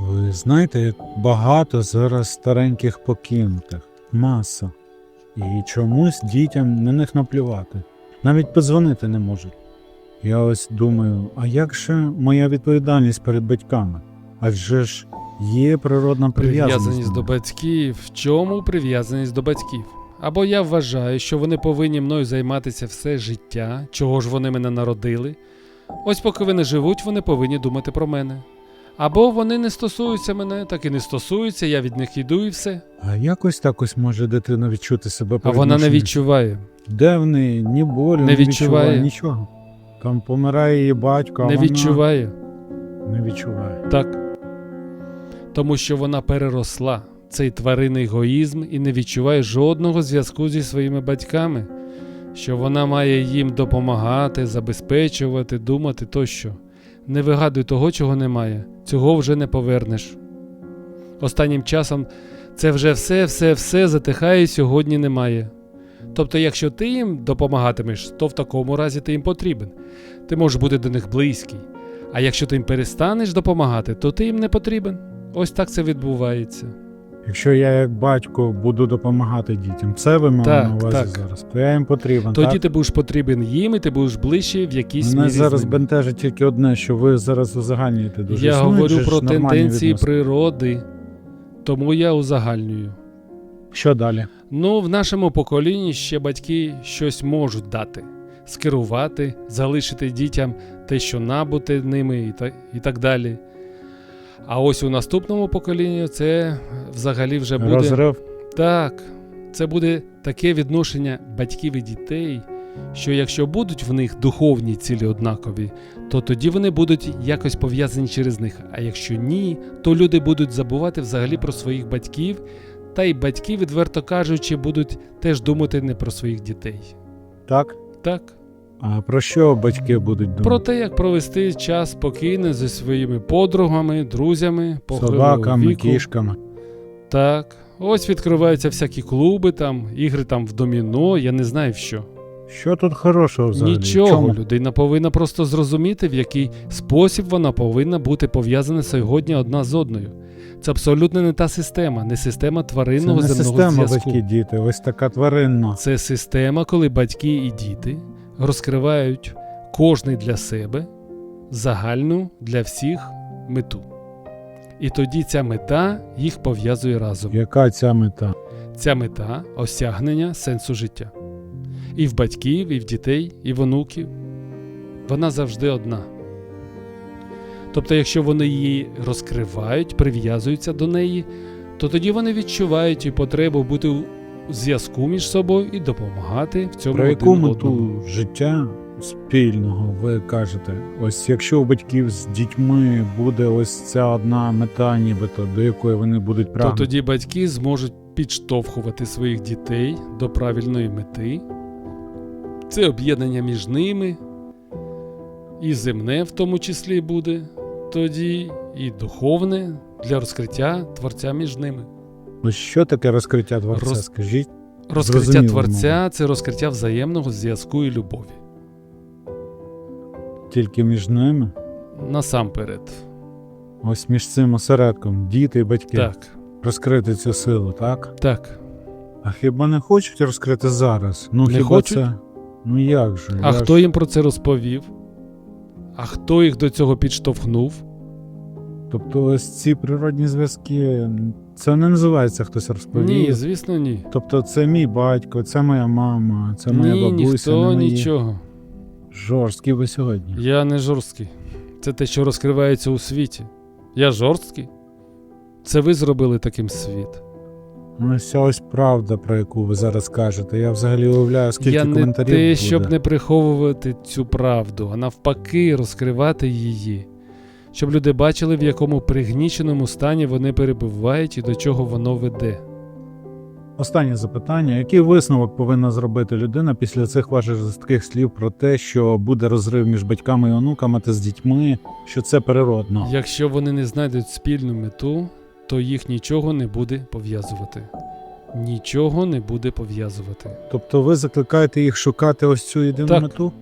Ви знаєте, як багато зараз стареньких покинутих, маса. І чомусь дітям на них наплювати. Навіть подзвонити не можуть. Я ось думаю, а як же моя відповідальність перед батьками? Адже ж є природна прив'язаність. Прив'язаність до батьків. В чому прив'язаність до батьків? Або я вважаю, що вони повинні мною займатися все життя, чого ж вони мене народили. Ось поки вони живуть, вони повинні думати про мене. Або вони не стосуються мене, так і не стосуються, я від них йду і все. А якось так ось може дитина відчути себе А вона не відчуває. Де в неї ні болю, Не не відчуває. відчуває. нічого. Там помирає її батько, а Не вона відчуває. не відчуває. Так. Тому що вона переросла цей тваринний егоїзм і не відчуває жодного зв'язку зі своїми батьками, що вона має їм допомагати, забезпечувати, думати тощо. Не вигадуй того, чого немає, цього вже не повернеш. Останнім часом це вже все, все, все затихає сьогодні немає. Тобто, якщо ти їм допомагатимеш, то в такому разі ти їм потрібен. Ти можеш бути до них близький. А якщо ти їм перестанеш допомагати, то ти їм не потрібен. Ось так це відбувається. Якщо я як батько буду допомагати дітям, це ви мали Так, на увазі так. зараз, то я їм потрібен. Тоді так? ти будеш потрібен їм, і ти будеш ближче в якійсь Мене мірі. з зараз бентежить тільки одне, що ви зараз узагальнюєте дуже. Я Існують говорю про тенденції відносини. природи, тому я узагальнюю. Що далі? Ну, в нашому поколінні ще батьки щось можуть дати, скерувати, залишити дітям те, що набуте ними, і так, і так далі. А ось у наступному поколінні це взагалі вже буде. Розрив. Так, це буде таке відношення батьків і дітей, що якщо будуть в них духовні цілі однакові, то тоді вони будуть якось пов'язані через них. А якщо ні, то люди будуть забувати взагалі про своїх батьків, та й батьки, відверто кажучи, будуть теж думати не про своїх дітей. Так? Так, А про що батьки будуть думати? про те, як провести час спокійно зі своїми подругами, друзями, Собаками, віку. кішками. Так. Ось відкриваються всякі клуби, там, ігри там в доміно, я не знаю в що. Що тут хорошого взагалі? Нічого, Чому? людина повинна просто зрозуміти, в який спосіб вона повинна бути пов'язана сьогодні одна з одною. Це абсолютно не та система, не система Це тваринного не земного система зв'язку. батьки-діти, ось така тваринна. Це система, коли батьки і діти розкривають кожний для себе загальну для всіх мету. І тоді ця мета їх пов'язує разом. Яка ця мета? Ця мета осягнення сенсу життя. І в батьків, і в дітей, і в онуків. Вона завжди одна. Тобто, якщо вони її розкривають, прив'язуються до неї, то тоді вони відчувають і потребу бути зв'язку між собою і допомагати в цьому Про один яку мету одному. життя спільного ви кажете? Ось якщо у батьків з дітьми буде ось ця одна мета, нібито, до якої вони будуть То прагнути. тоді батьки зможуть підштовхувати своїх дітей до правильної мети. Це об'єднання між ними, і земне в тому числі буде, тоді і духовне для розкриття Творця між ними. Ось що таке розкриття творця? Роз- Скажіть, Розкриття Зрозуміло, Творця це розкриття взаємного зв'язку і любові. тільки між ними, Насамперед. ось між цим осередком, діти і батьки, Так, розкрити цю силу, так? так. А хіба не хочуть розкрити зараз? Ну Не хіба хочуть? це? Ну як же? А Я хто ж- їм про це розповів? А хто їх до цього підштовхнув? Тобто ось ці природні зв'язки, це не називається хтось розповів. Ні, звісно, ні. Тобто це мій батько, це моя мама, це моя ні, бабуся, ніхто не мої. нічого. Жорсткі ви сьогодні. Я не жорсткий. Це те, що розкривається у світі. Я жорсткий. Це ви зробили таким світ. Ну, ось ось правда, про яку ви зараз кажете. Я взагалі уявляю, скільки Я не коментарів те, буде. щоб не приховувати цю правду, а навпаки, розкривати її. Щоб люди бачили, в якому пригніченому стані вони перебувають і до чого воно веде. Останнє запитання: який висновок повинна зробити людина після цих ваших жорстких слів про те, що буде розрив між батьками і онуками та з дітьми, що це природно? Якщо вони не знайдуть спільну мету, то їх нічого не буде пов'язувати. Нічого не буде пов'язувати. Тобто ви закликаєте їх шукати ось цю єдину Так. мету?